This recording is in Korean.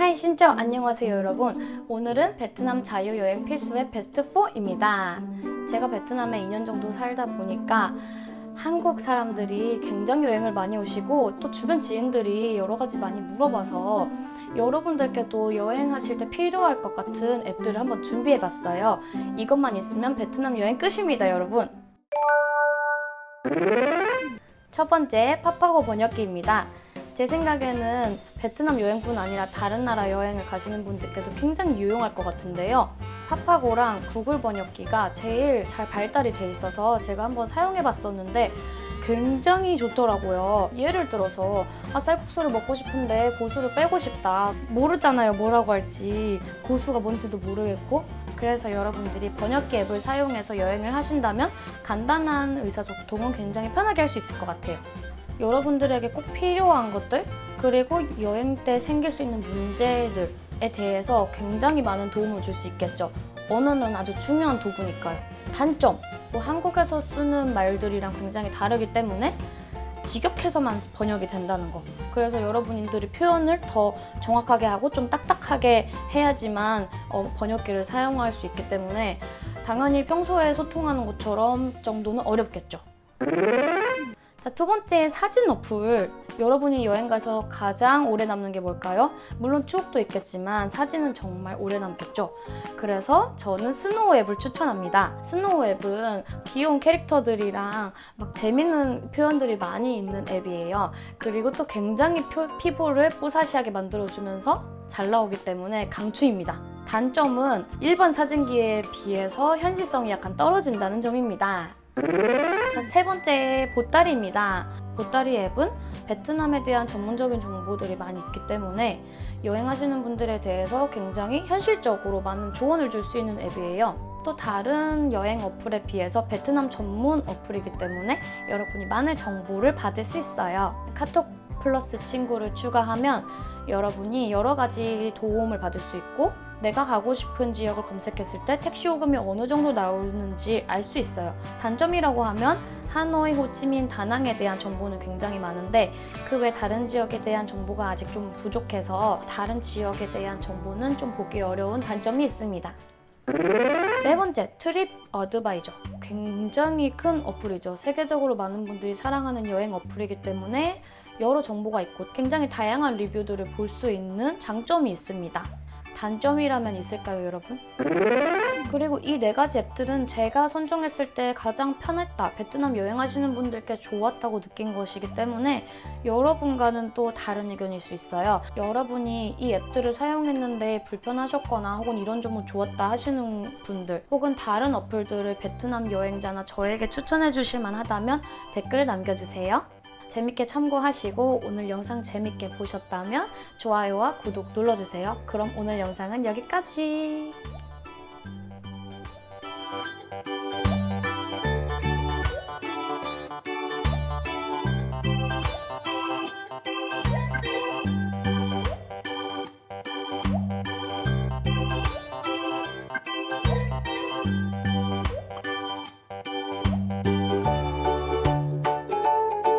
하이 신짜오 안녕하세요 여러분. 오늘은 베트남 자유여행 필수의 베스트 4입니다. 제가 베트남에 2년 정도 살다 보니까 한국 사람들이 굉장히 여행을 많이 오시고 또 주변 지인들이 여러 가지 많이 물어봐서 여러분들께도 여행하실 때 필요할 것 같은 앱들을 한번 준비해봤어요. 이것만 있으면 베트남 여행 끝입니다 여러분. 첫 번째 파파고 번역기입니다 제 생각에는 베트남 여행뿐 아니라 다른 나라 여행을 가시는 분들께도 굉장히 유용할 것 같은데요. 파파고랑 구글 번역기가 제일 잘 발달이 돼 있어서 제가 한번 사용해 봤었는데 굉장히 좋더라고요. 예를 들어서 아 쌀국수를 먹고 싶은데 고수를 빼고 싶다. 모르잖아요. 뭐라고 할지. 고수가 뭔지도 모르겠고 그래서 여러분들이 번역기 앱을 사용해서 여행을 하신다면 간단한 의사소통은 굉장히 편하게 할 수 있을 것 같아요. 여러분들에게 꼭 필요한 것들 그리고 여행 때 생길 수 있는 문제들에 대해서 굉장히 많은 도움을 줄 수 있겠죠. 언어는 아주 중요한 도구니까요. 단점, 뭐 한국에서 쓰는 말들이랑 굉장히 다르기 때문에 직역해서만 번역이 된다는 거. 그래서 여러분들이 표현을 더 정확하게 하고 좀 딱딱하게 해야지만 어, 번역기를 사용할 수 있기 때문에 당연히 평소에 소통하는 것처럼 정도는 어렵겠죠. 자, 두 번째 사진 어플. 여러분이 여행 가서 가장 오래 남는 게 뭘까요? 물론 추억도 있겠지만 사진은 정말 오래 남겠죠. 그래서 저는 스노우 앱을 추천합니다. 스노우 앱은 귀여운 캐릭터들이랑 막 재밌는 표현들이 많이 있는 앱이에요. 그리고 또 굉장히 표- 피부를 뽀사시하게 만들어주면서 잘 나오기 때문에 강추입니다. 단점은 일반 사진기에 비해서 현실성이 약간 떨어진다는 점입니다. 자, 세 번째 보따리입니다. 보따리 앱은 베트남에 대한 전문적인 정보들이 많이 있기 때문에 여행하시는 분들에 대해서 굉장히 현실적으로 많은 조언을 줄 수 있는 앱이에요. 또 다른 여행 어플에 비해서 베트남 전문 어플이기 때문에 여러분이 많은 정보를 받을 수 있어요. 카톡 플러스 친구를 추가하면 여러분이 여러 가지 도움을 받을 수 있고 내가 가고 싶은 지역을 검색했을 때 택시 요금이 어느 정도 나오는지 알 수 있어요. 단점이라고 하면 하노이, 호치민, 다낭에 대한 정보는 굉장히 많은데 그 외 다른 지역에 대한 정보가 아직 좀 부족해서 다른 지역에 대한 정보는 좀 보기 어려운 단점이 있습니다. 네 번째, 트립 어드바이저. 굉장히 큰 어플이죠. 세계적으로 많은 분들이 사랑하는 여행 어플이기 때문에 여러 정보가 있고 굉장히 다양한 리뷰들을 볼 수 있는 장점이 있습니다. 단점이라면 있을까요, 여러분? 그리고 이 네 가지 앱들은 제가 선정했을 때 가장 편했다, 베트남 여행하시는 분들께 좋았다고 느낀 것이기 때문에 여러분과는 또 다른 의견일 수 있어요. 여러분이 이 앱들을 사용했는데 불편하셨거나 혹은 이런 점은 좋았다 하시는 분들 혹은 다른 어플들을 베트남 여행자나 저에게 추천해 주실 만하다면 댓글을 남겨주세요. 재밌게 참고하시고 오늘 영상 재밌게 보셨다면 좋아요와 구독 눌러주세요. 그럼 오늘 영상은 여기까지.